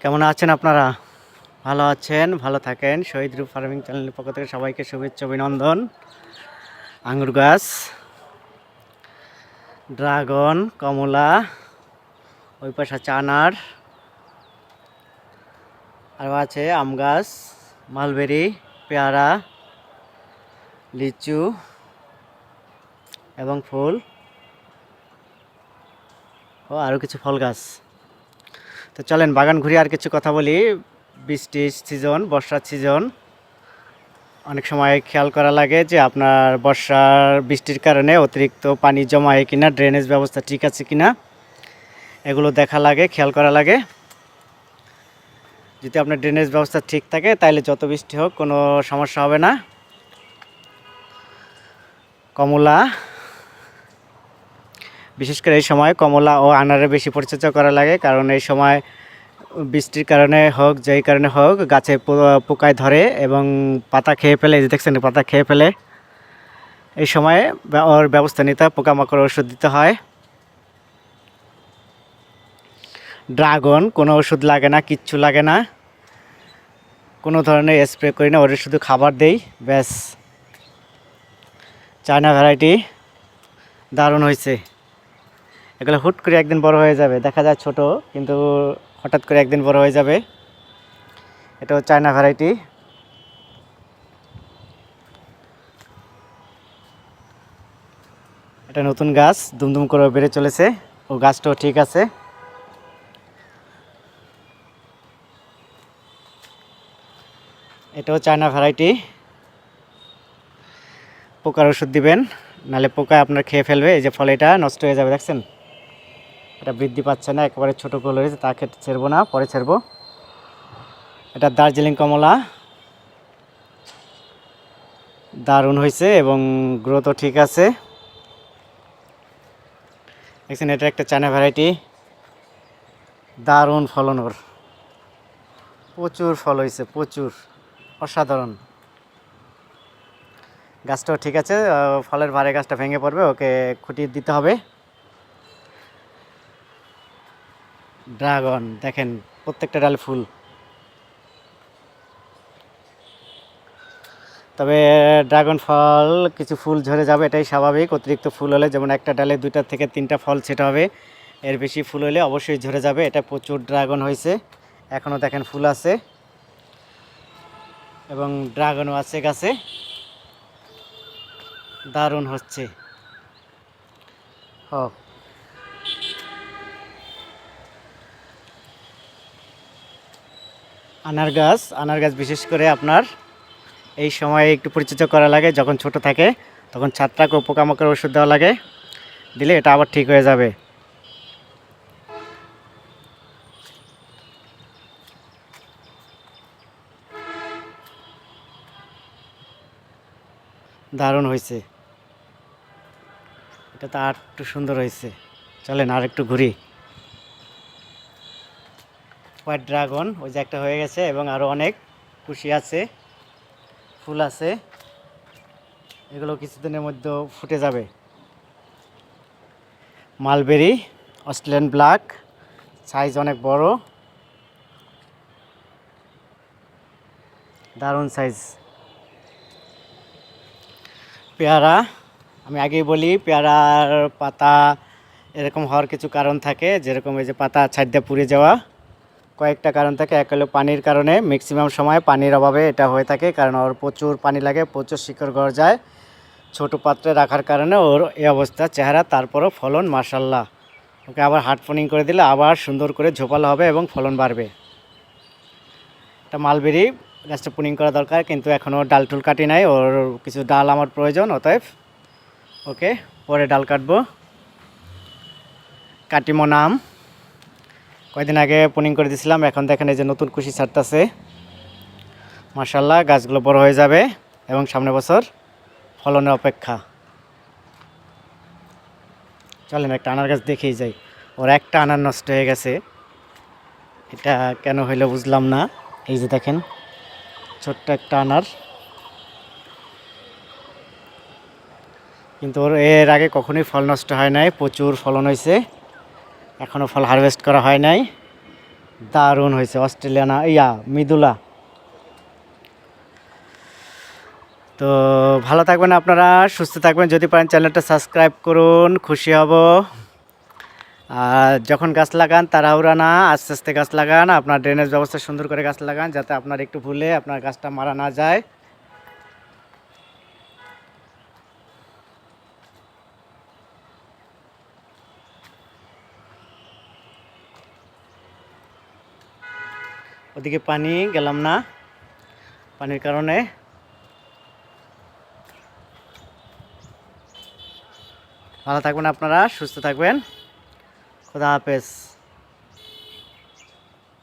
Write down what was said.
কেমন আছেন আপনারা? ভালো আছেন, ভালো থাকেন। শহীদ রূপ ফার্মিং চ্যানেলের পক্ষ থেকে সবাইকে শুভেচ্ছা, অভিনন্দন। আঙ্গুর গাছ, ড্রাগন, কমলা, ওই পাশে আনার আরও আছে আম গাছ, মালবেরি, পেয়ারা, লিচু এবং ফুল। ও আরও কিছু ফল গাছ। তো চলেন, বাগান ঘুরে আর কিছু কথা বলি। বৃষ্টির সিজন, বর্ষার সিজন। অনেক সময় খেয়াল করা লাগে যে আপনার বর্ষার বৃষ্টির কারণে অতিরিক্ত পানি জমা হয় কিনা ড্রেনেজ ব্যবস্থা ঠিক আছে কিনা, এগুলো দেখা লাগে, খেয়াল করা লাগে। যদি আপনার ড্রেনেজ ব্যবস্থা ঠিক থাকে তাহলে যত বৃষ্টি হোক কোনো সমস্যা হবে না। কমলা বিশেষ করে এই সময় কমলা ও আনারে বেশি পরিচর্যা করা লাগে, কারণ এই সময় বৃষ্টির কারণে হোক, যেই কারণে হোক, গাছে পোকায় ধরে এবং পাতা খেয়ে ফেলে যে দেখছেন, পাতা খেয়ে ফেলে। এই সময়ে ওর ব্যবস্থা নিতে হয় পোকামাকড় ওষুধ দিতে হয়। ড্রাগন, কোনো ওষুধ লাগে না, কিচ্ছু লাগে না। কোনো ধরনের স্প্রে করি না, ওর শুধু খাবার দেই, ব্যাস। চায়না ভ্যারাইটি দারুণ হয়েছে। এগুলো হুট করে একদিন বড় হয়ে যাবে। দেখা যায় ছোট, কিন্তু হঠাৎ করে একদিন বড় হয়ে যাবে। এটাও চায়না ভ্যারাইটি এটা নতুন গাছ, দুমদুম করে বেড়ে চলেছে। ও গাছটাও ঠিক আছে। এটাও চায়না ভ্যারাইটি পোকার ওষুধ দিবেন, নালে পোকা আপনার খেয়ে ফেলবে, এই যে ফলে এটা নষ্ট হয়ে যাবে, দেখছেন? এটা বৃদ্ধি পাচ্ছে না, একেবারে ছোটো গোল হয়েছে, তাকে ছেড়বো না, পরে ছেড়বো। এটা দার্জিলিং কমলা। দারুণ হয়েছে এবং গ্রোথও ঠিক আছে। দেখছেন, এটা একটা চায়না ভ্যারাইটি দারুণ ফলন ওর। প্রচুর ফল হয়েছে, প্রচুর। অসাধারণ। গাছটাও ঠিক আছে ফলের ভারে গাছটা ভেঙে পড়বে, ওকে খুঁটি দিতে হবে। ড্রাগন, দেখেন, প্রত্যেকটা ডাল ফুল। তবে ড্রাগন ফল, কিছু ফুল ঝরে যাবে, এটাই স্বাভাবিক। অতিরিক্ত ফুল হলে, যেমন একটা ডালে দুইটা থেকে তিনটা ফল ছেটা হবে, এর বেশি ফুল হলে অবশ্যই ঝরে যাবে। এটা প্রচুর ড্রাগন হয়েছে। এখনও দেখেন ফুল আছে। এবং ড্রাগনও আছে গাছে। দারুণ হচ্ছে। হ। আনার গাছ আনার গাছ বিশেষ করে আপনার এই সময়ে একটু পরিচর্যা করা লাগে, যখন ছোট থাকে, তখন ছাত্রাকে পোকামাকড় ওষুধ দেওয়া লাগে। দিলে এটা আবার ঠিক হয়ে যাবে। দারুণ হয়েছে। এটা তো আর একটু সুন্দর হয়েছে। চলেন আর একটু ঘুরি। হোয়াইট ড্রাগন, ওই যে একটা হয়ে গেছে, এবং আরও অনেক খুশি আছে, ফুল আছে। এগুলো কিছুদিনের মধ্যে ফুটে যাবে। মালবেরি, অস্ট্রেলিয়ান ব্ল্যাক, সাইজ অনেক বড়। দারুণ সাইজ। পেয়ারা, আমি আগেই বলি, পেয়ারার পাতা এরকম হওয়ার কিছু কারণ থাকে, যেরকম এই যে পাতা ছাড় দিয়ে পুড়ে যাওয়া। কয়েকটা কারণ থাকে। এক হলো পানির কারণে ম্যাক্সিমাম সময় পানির অভাবে এটা হয়ে থাকে, কারণ ওর প্রচুর পানি লাগে, প্রচুর শিকড় গড় যায় ছোট পাত্রে রাখার কারণে ওর এই অবস্থা। চেহারা, তারপরও ফলন মার্শাল্লাহ ওকে আবার হার্ড ফোনিং করে দিলে আবার সুন্দর করে ঝোপালো হবে এবং ফলন বাড়বে। এটা মালবেরি গাছটা পুনিং করা দরকার, কিন্তু এখনও ডাল টুল কাটি নাই, ওর কিছু ডাল আমার প্রয়োজন, অতএব ওকে পরে ডাল কাটবো। কাটিমো নাম। কয়দিন আগে পুনিং করে দিয়েছিলাম এখন দেখেন এই যে নতুন কুশি ছাড়তেছে। মার্শাল্লাহ গাছগুলো বড় হয়ে যাবে এবং সামনে বছর ফলনের অপেক্ষা। চলেন একটা আনার গাছ দেখেই যাই। ওর একটা আনার নষ্ট হয়ে গেছে। এটা কেন হইল বুঝলাম না। এই যে দেখেন, ছোট্ট একটা আনার। কিন্তু ওর এর আগে কখনোই ফল নষ্ট হয় নাই, প্রচুর ফলন হয়েছে এখনও ফল হারভেস্ট করা হয় নাই। দারুণ হয়েছে, অস্ট্রেলিয়ানা, ইয়া, মৃদুলা। তো ভালো থাকবেন আপনারা, সুস্থ থাকবেন। যদি পারেন চ্যানেলটা সাবস্ক্রাইব করুন, খুশি হব। আর যখন গাছ লাগান, তাড়াহুড়া না, আস্তে আস্তে গাছ লাগান, আপনার ড্রেনেজ ব্যবস্থা সুন্দর করে গাছ লাগান, যাতে আপনার একটু ভুলে আপনার গাছটা মারা না যায়। ওদিকে পানি গেলাম না। পানির কারণে। ভালো থাকবেন আপনারা সুস্থ থাকবেন। খোদা হাফেজ।